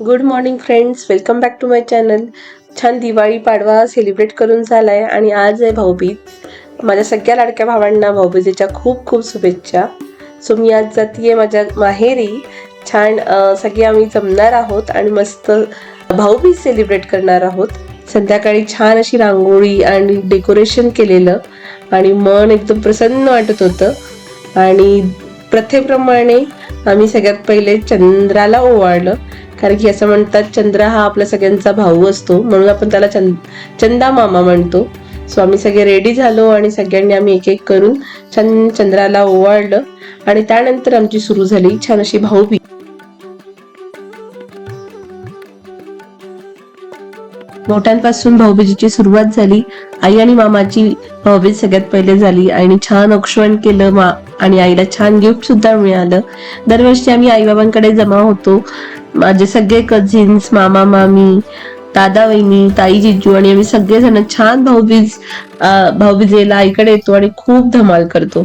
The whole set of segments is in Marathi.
Good morning friends welcome back to my channel छान दिवाळी पाडवा सेलिब्रेट करून झाला आहे आणि आज आहे भाऊबीज. माझ्या सगळ्या लाडक्या भावांना भाऊबीजेच्या खूप खूप शुभेच्छा. सो मी आज जातीये माझ्या माहेरी. छान सगळे आम्ही जमणार आहोत आणि मस्त भाऊबीज सेलिब्रेट करणार आहोत. संध्याकाळी छान अशी रांगोळी आणि डेकोरेशन केलेलं आणि मन एकदम प्रसन्न वाटत होतं. आणि प्रथेप्रमाणे आम्ही सगळ्यात पहिले चंद्राला ओवाळलं. कारण की असं म्हणतात चंद्र हा आपल्या सगळ्यांचा भाऊ असतो. म्हणून आपण त्याला चंद चंदा मामा म्हणतो. सो आम्ही सगळे रेडी झालो आणि सगळ्यांनी आम्ही एक एक करून छान चंद्राला ओवाळलं आणि त्यानंतर आमची सुरू झाली छान अशी भाऊबी मोठ्यांपासून भाऊबीजीची सुरुवात झाली. आई आणि मामाची भाऊबीज सगळ्यात पहिले झाली आणि छान औक्षवण केलं मा आणि आईला छान गिफ्ट सुद्धा मिळालं. दरवर्षी आम्ही आई बाबांकडे जमा होतो. माझे सगळे कझिन्स मामा मामी दादा वहिनी ताई जिजू आणि आम्ही सगळेजण छान भाऊबीज अं, भाऊबीजेला आईकडे येतो आणि खूप धमाल करतो.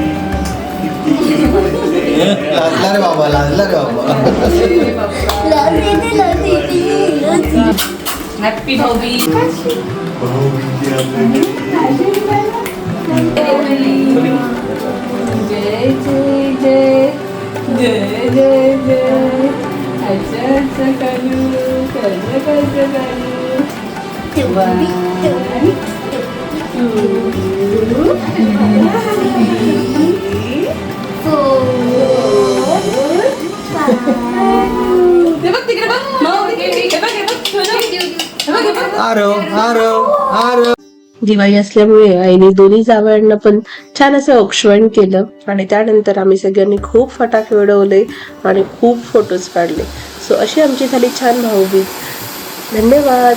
লাজলারে বাবা লাজলারে বাবা হ্যাপি ভবি জয় জয় জয় জয় জয় জয় আচ্ছা আচ্ছা কালু কালু কালু কালু তুমি তুমি তুমি आरव आरव आरव. दिवाळी असल्यामुळे आईने दोन्ही जावयांना पण छान असं औक्षवण केलं. आणि त्यानंतर आम्ही सगळ्यांनी खूप फटाके उडवले आणि खूप फोटोज काढले. सो अशी आमची झाली छान भाऊबीज. धन्यवाद.